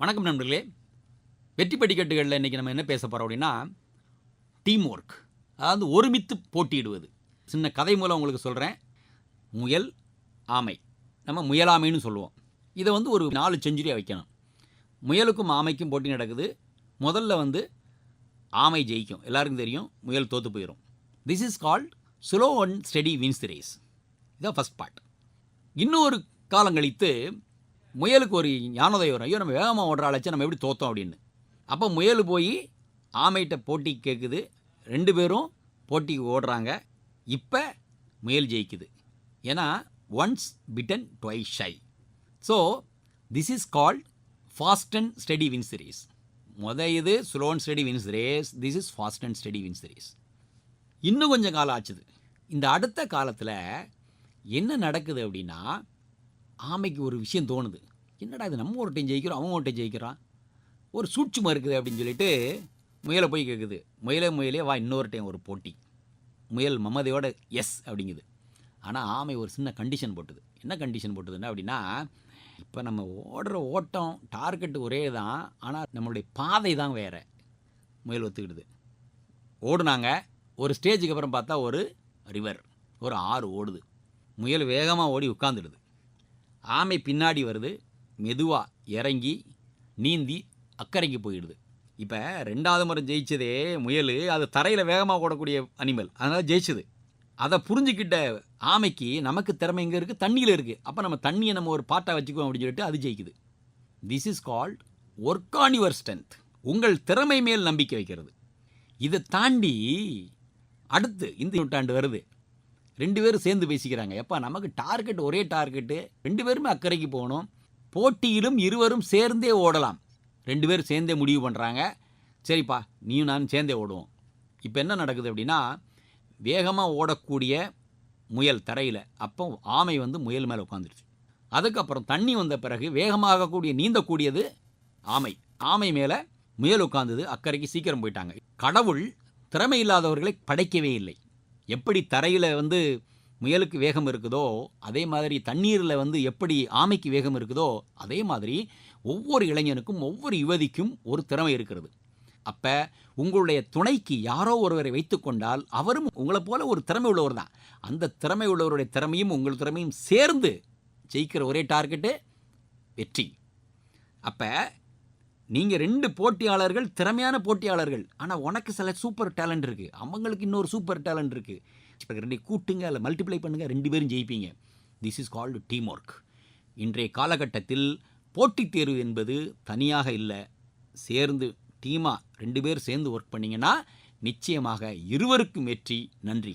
வணக்கம் நண்பர்களே. வெற்றி படிக்கட்டுகளில் இன்றைக்கி நம்ம என்ன பேச போகிறோம் அப்படின்னா டீம் ஒர்க் அதாவது ஒருமித்து போட்டியிடுவது. சின்ன கதை மூலம் உங்களுக்கு சொல்கிறேன் முயல் ஆமை. நம்ம முயலாமைன்னு சொல்லுவோம். இதை வந்து ஒரு நாலு செஞ்சுரியாக வைக்கணும். முயலுக்கும் ஆமைக்கும் போட்டி நடக்குது. முதல்ல வந்து ஆமை ஜெயிக்கும். எல்லாருக்கும் தெரியும் முயல் தோற்று போயிடும் this is called slow and steady wins the race இதான் ஃபஸ்ட் பார்ட் இன்னொரு காலம் கழித்து முயலுக்கு ஒரு ஞானோதயம் வரும். ஐயோ நம்ம வேகமாக ஓடுற ஆளாச்சு நம்ம எப்படி தோத்தோம் அப்படின்னு. அப்போ முயல் போய் ஆமைகிட்ட போட்டி கேட்குது ரெண்டு பேரும் போட்டிக்கு ஓடுறாங்க. இப்போ முயல் ஜெயிக்குது. ஏன்னா once bitten twice shy so this is called fast and steady win series முத இது slow and steady wins race this is fast and steady win series இன்னும் கொஞ்சம் காலம் ஆச்சுது. இந்த அடுத்த காலத்தில் என்ன நடக்குது அப்படின்னா ஆமைக்கு ஒரு விஷயம் தோணுது. என்னடா இது நம்ம ஒரு டீம் ஜெயிக்கிறோம் அவன் ஒரு ஜெயிக்கிறான்? ஒரு சூட்சுமா இருக்குது அப்படின்னு சொல்லிட்டு முயலை போய் கேட்குது முயலே முயலே வா இன்னொரு டைம் ஒரு போட்டி. முயல் மமதையோட எஸ் அப்படிங்குது. ஆனால் ஆமை ஒரு சின்ன கண்டிஷன் போட்டுது. என்ன கண்டிஷன் போட்டுதுன்னா அப்படின்னா இப்போ நம்ம ஓடுற ஓட்டம் டார்கெட் ஒரே தான் ஆனால் நம்மளுடைய பாதை தான் வேறு. முயல் ஒத்துக்கிடுது. ஓடுனாங்க ஒரு ஸ்டேஜுக்கு அப்புறம் பார்த்தா ஒரு ரிவர் ஒரு ஆறு ஓடுது. முயல் வேகமாக ஓடி உட்காந்துடுது ஆமை பின்னாடி வருது. மெதுவாக இறங்கி நீந்தி அக்கறைக்கு போயிடுது. இப்போ ரெண்டாவது முறை ஜெயிச்சதே முயல் அது தரையில் வேகமாக ஓடக்கூடிய அனிமல் அதனால் ஜெயிச்சது. அதை புரிஞ்சுக்கிட்ட ஆமைக்கு நமக்கு திறமை எங்கே இருக்குது தண்ணியில் இருக்குது அப்போ நம்ம தண்ணியை நம்ம ஒரு பாட்டாக வச்சுக்குவோம் அப்படின்னு சொல்லிட்டு அது ஜெயிக்குது. This is called work on your strength உங்கள் திறமை மேல் நம்பிக்கை வைக்கிறது. இதை தாண்டி அடுத்து இந்த நூற்றாண்டு வருது. ரெண்டு பேரும் சேர்ந்து பேசிக்கிறாங்க. எப்பா நமக்கு டார்கெட் ஒரே டார்கெட்டு ரெண்டு பேருமே அக்கறைக்கு போகணும். போட்டியிலும் இருவரும் சேர்ந்தே ஓடலாம். ரெண்டு பேரும் சேர்ந்தே முடிவு பண்ணுறாங்க சரிப்பா நீயும் நான் சேர்ந்தே ஓடுவோம். இப்போ என்ன நடக்குது அப்படின்னா வேகமாக ஓடக்கூடிய முயல் தரையில் அப்போ ஆமை வந்து முயல் மேலே உட்காந்துருச்சு அதுக்கப்புறம் தண்ணி வந்த பிறகு வேகமாகக்கூடிய நீந்தக்கூடியது ஆமை. ஆமை மேலே முயல் உட்காந்தது அக்கறைக்கு சீக்கிரம் போயிட்டாங்க. கடவுள் திறமை இல்லாதவர்களை படைக்கவே இல்லை. எப்படி தரையில் வந்து முயலுக்கு வேகம் இருக்குதோ அதே மாதிரி தண்ணீரில் வந்து எப்படி ஆமைக்கு வேகம் இருக்குதோ அதே மாதிரி ஒவ்வொரு இளைஞனுக்கும் ஒவ்வொரு யுவதிக்கும் ஒரு திறமை இருக்கிறது. அப்போ உங்களுடைய துணைக்கு யாரோ ஒருவரை வைத்துக்கொண்டால் அவரும் உங்களை போல ஒரு திறமை உள்ளவர் தான். அந்த திறமை உள்ளவருடைய திறமையும் உங்கள் திறமையும் சேர்ந்து ஜெயிக்கிற ஒரே டார்கெட்டு வெற்றி. அப்போ நீங்கள் ரெண்டு போட்டியாளர்கள் திறமையான போட்டியாளர்கள். ஆனால் உனக்கு சில சூப்பர் டேலண்ட் இருக்குது அவங்களுக்கு இன்னொரு சூப்பர் டேலண்ட் இருக்குது இப்போ ரெண்டு கூட்டுங்க அதில் மல்டிப்ளை பண்ணுங்கள் ரெண்டு பேரும் ஜெயிப்பீங்க. This is called team work இன்றைய காலகட்டத்தில் போட்டித் தேர்வு என்பது தனியாக இல்லை. சேர்ந்து டீமாக ரெண்டு பேர் சேர்ந்து ஒர்க் பண்ணிங்கன்னா நிச்சயமாக இருவருக்கும் வெற்றி. நன்றி.